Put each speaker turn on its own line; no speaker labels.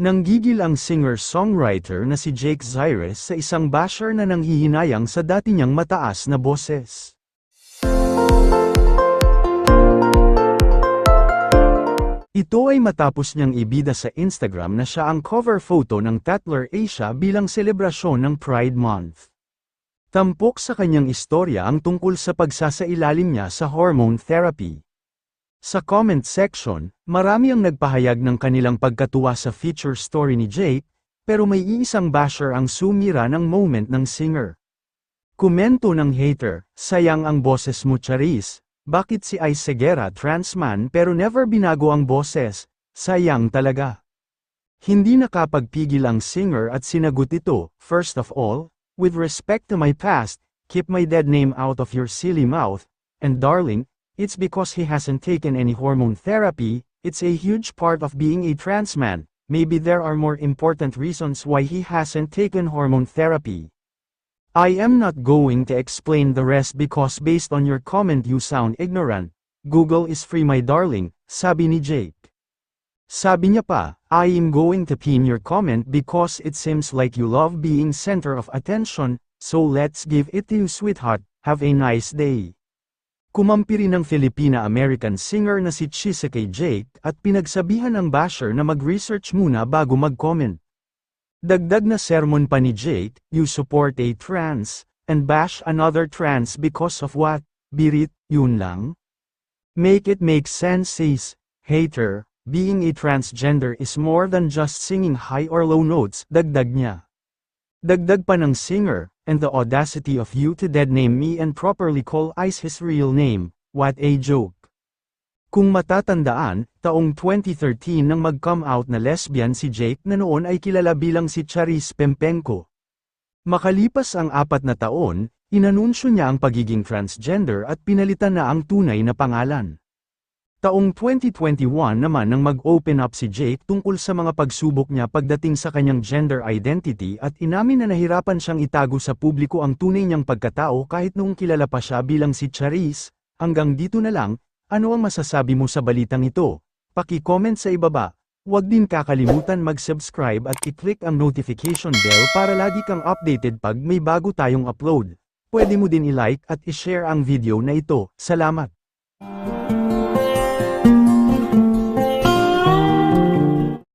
Nanggigil ang singer-songwriter na si Jake Zyrus sa isang basher na nanghihinayang sa dati niyang mataas na boses. Ito ay matapos niyang ibida sa Instagram na siya ang cover photo ng Tatler Asia bilang selebrasyon ng Pride Month. Tampok sa kanyang istorya ang tungkol sa pagsasailalim niya sa hormone therapy. Sa comment section, marami ang nagpahayag ng kanilang pagkatuwa sa feature story ni Jake, pero may iisang basher ang sumira ng moment ng singer. Komento ng hater, sayang ang boses mo Charis, bakit si Ice Segura trans man pero never binago ang boses, sayang talaga. Hindi nakapagpigil ang singer at sinagot ito, first of all, with respect to my past, keep my dead name out of your silly mouth, and darling, it's because he hasn't taken any hormone therapy, it's a huge part of being a trans man, maybe there are more important reasons why he hasn't taken hormone therapy. I am not going to explain the rest because based on your comment you sound ignorant. Google is free my darling, sabi ni Jake. Sabi niya pa, I am going to pin your comment because it seems like you love being center of attention, so let's give it to you sweetheart, have a nice day. Kumampi rin ng Filipina-American singer na si Chisake Jake at pinagsabihan ng basher na mag-research muna bago mag-comment. Dagdag na sermon pa ni Jake, you support a trans, and bash another trans because of what? Birit, yun lang? Make it make sense says, hater, being a transgender is more than just singing high or low notes, dagdag niya. Dagdag pa ng singer, and the audacity of you to dead name me and properly call Ice his real name, what a joke. Kung matatandaan, taong 2013 nang mag-come out na lesbian si Jake na noon ay kilala bilang si Charis Pempenko. Makalipas ang apat na taon, inanunsyo niya ang pagiging transgender at pinalitan na ang tunay na pangalan. Taong 2021 naman nang mag-open up si Jake tungkol sa mga pagsubok niya pagdating sa kanyang gender identity at inamin na nahirapan siyang itago sa publiko ang tunay niyang pagkatao kahit noong kilala pa siya bilang si Charis, hanggang dito na lang, ano ang masasabi mo sa balitang ito? Paki-comment sa ibaba. Huwag din kakalimutan mag-subscribe at i-click ang notification bell para lagi kang updated pag may bago tayong upload. Pwede mo din i-like at i-share ang video na ito. Salamat!